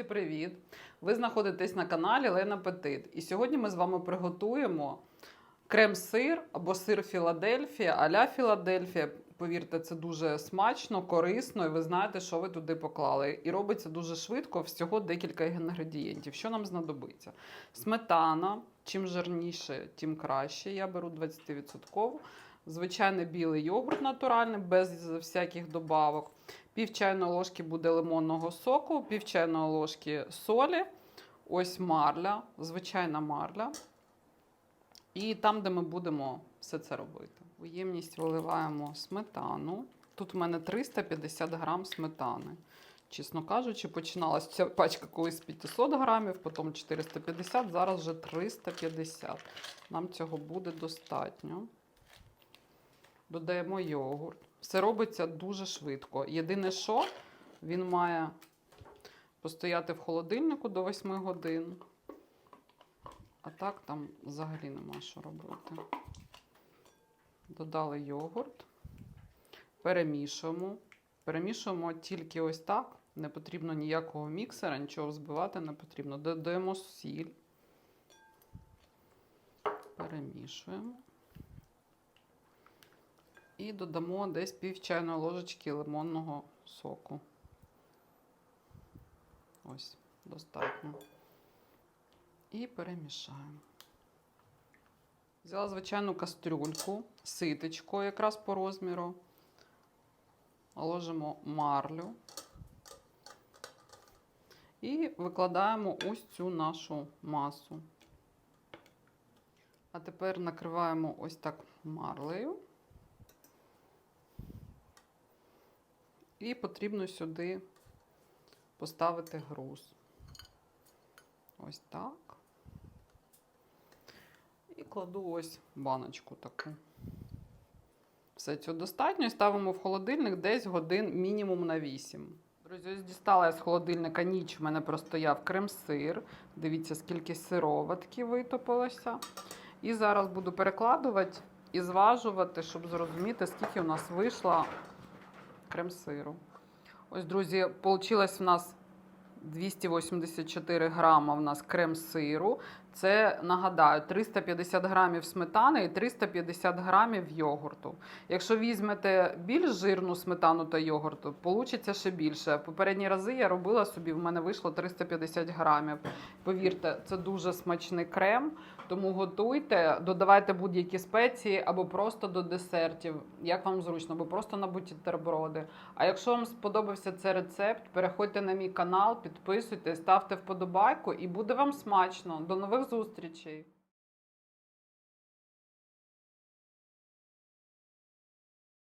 Друзі, привіт! Ви знаходитесь на каналі Лена Петит. І сьогодні ми з вами приготуємо крем-сир або сир Філадельфія, а-ля Філадельфія. Повірте, це дуже смачно, корисно, і ви знаєте, що ви туди поклали. І робиться дуже швидко, всього декілька інгредієнтів. Що нам знадобиться? Сметана. Чим жирніше, тим краще. Я беру 20%. Звичайний білий йогурт натуральний, без всяких добавок. Пів чайної ложки буде лимонного соку, пів чайної ложки солі, ось марля, звичайна марля. І там, де ми будемо все це робити. У ємність виливаємо сметану. Тут в мене 350 грам сметани. Чесно кажучи, починалася ця пачка колись з 500 грамів, потім 450, зараз вже 350. Нам цього буде достатньо. Додаємо йогурт. Все робиться дуже швидко. Єдине, що він має постояти в холодильнику до 8 годин. А так там взагалі нема що робити. Додали йогурт, перемішуємо. Перемішуємо тільки ось так. Не потрібно ніякого міксера, нічого взбивати не потрібно. Додаємо сіль. Перемішуємо. І додамо десь пів чайної ложечки лимонного соку. Ось, достатньо. І перемішаємо. Взяла звичайну кастрюльку, ситечко якраз по розміру. Ложимо марлю. І викладаємо ось цю нашу масу. А тепер накриваємо ось так марлею. І потрібно сюди поставити груз. Ось так. І кладу ось баночку таку. Все цього достатньо і ставимо в холодильник десь годин мінімум на 8. Друзі, ось дістала я з холодильника ніч. В мене простояв крем-сир. Дивіться, скільки сироватки витопилося. І зараз буду перекладувати і зважувати, щоб зрозуміти, скільки у нас вийшло крем-сиру. Ось, друзі, вийшло в нас 284 грама в нас крем-сиру. Це, нагадаю, 350 грамів сметани і 350 грамів йогурту. Якщо візьмете більш жирну сметану та йогурту, вийде ще більше. Попередні рази я робила собі, в мене вийшло 350 грамів. Повірте, це дуже смачний крем, тому готуйте, додавайте будь-які спеції або просто до десертів, як вам зручно, або просто на бутерброди. А якщо вам сподобався цей рецепт, переходьте на мій канал, підписуйтесь, ставте вподобайку і буде вам смачно. До нових зустрічей!